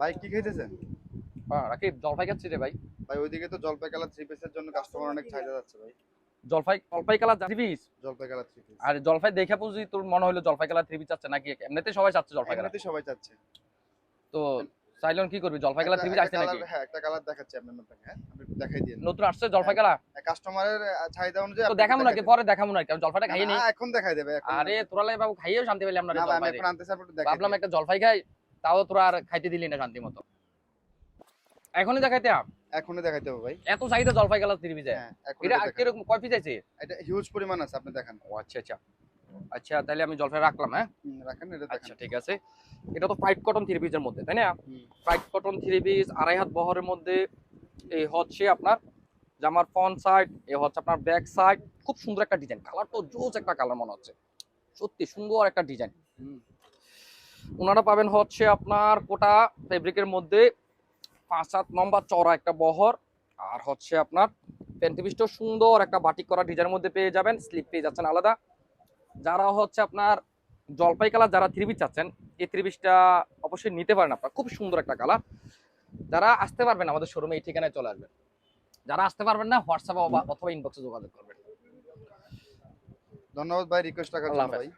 ভাই কি খাইতেছেন? হ্যাঁ রাকিব জলপাই খাচ্ছি রে ভাই। ভাই ওইদিকে তো জলপাই কালার থ্রি পিসের জন্য কাস্টমার অনেক চাহিদা যাচ্ছে ভাই। জলপাই জলপাই কালার থ্রি পিস জলপাই কালার থ্রি পিস আর জলপাই দেখে বুঝি তোর মনে হলো জলপাই কালার থ্রি পিস চাচ্ছে নাকি? এমনিতে সবাই চাচ্ছে জলপাই কালার। সবাই চাচ্ছে। তো চাইলন কি করবি? জলপাই কালার থ্রি পিস আসছে নাকি? হ্যাঁ একটা কালার দেখাচ্ছি আপনার আপনাকে হ্যাঁ? একটু দেখাই দিন নতুন আসছে জলপাই কালার? কাস্টমারের চাহিদা অনুযায়ী তো দেখাবো নাকি পরে দেখাবো নাকি আমি জলপাইটা। খাইয়ে নি এখন দেখাই দেবে আরে তোরা লাই বাবু খাইয়েও শান্তি পেলাম না না আমি এখন আনতেছি আপনি দেখাই ভাবলাম একটা জলপাই খাই। তাও তোরা আর খাইতে দিলি না শান্তি মতো। এখনই দেখাইতে আম। এখনই দেখাইতে হবে ভাই। এত চাহিদা জলপাই থ্রি পিসে হ্যাঁ এটা। কীরকম কয় পিস আছে? এটা হিউজ পরিমাণ আছে আপনি দেখেন। ও আচ্ছা আচ্ছা। আচ্ছা তাহলে আমি জলপাই রাখলাম হ্যাঁ? রাখেন এটা আচ্ছা ঠিক আছে। এটা তো ফাইট কটন থ্রি পিসের মধ্যে তাই না। ফাইট কটন থ্রি পিস আড়াই হাত বহরের মধ্যে এই হচ্ছে আপনার জামার ফ্রন্ট সাইড এ হচ্ছে আপনার ব্যাক সাইড খুব সুন্দর একটা ডিজাইন কালার তো জোস একটা কালার মনে হচ্ছে। সত্যি সুন্দর একটা ডিজাইন। ওনারা পাবেন হচ্ছে আপনার কোটা ফেব্রিকের মধ্যে পাঁচ সাত নম্বর চড়া একটা বহর আর হচ্ছে আপনার প্যান্টি পিসটাও সুন্দর একটা বাটিক করা ডিজাইনের মধ্যে পেয়ে যাবেন স্লিপ পেয়ে যাচ্ছেন আলাদা। যারা হচ্ছে আপনার জলপাই কালার যারা থ্রি চাচ্ছেন এই থ্রি অবশ্যই নিতে পারেন আপনারা। খুব সুন্দর একটা কালার যারা আসতে পারবেন আমাদের শোরুমে এই ঠিকানায় চলে আসবেন। যারা আসতে পারবেন না হোয়াটসঅ্যাপে অথবা ইনবক্সে যোগাযোগ করবেন। ধন্যবাদ ভাই রিকোয়েস্ট রাখার জন্য ভাই।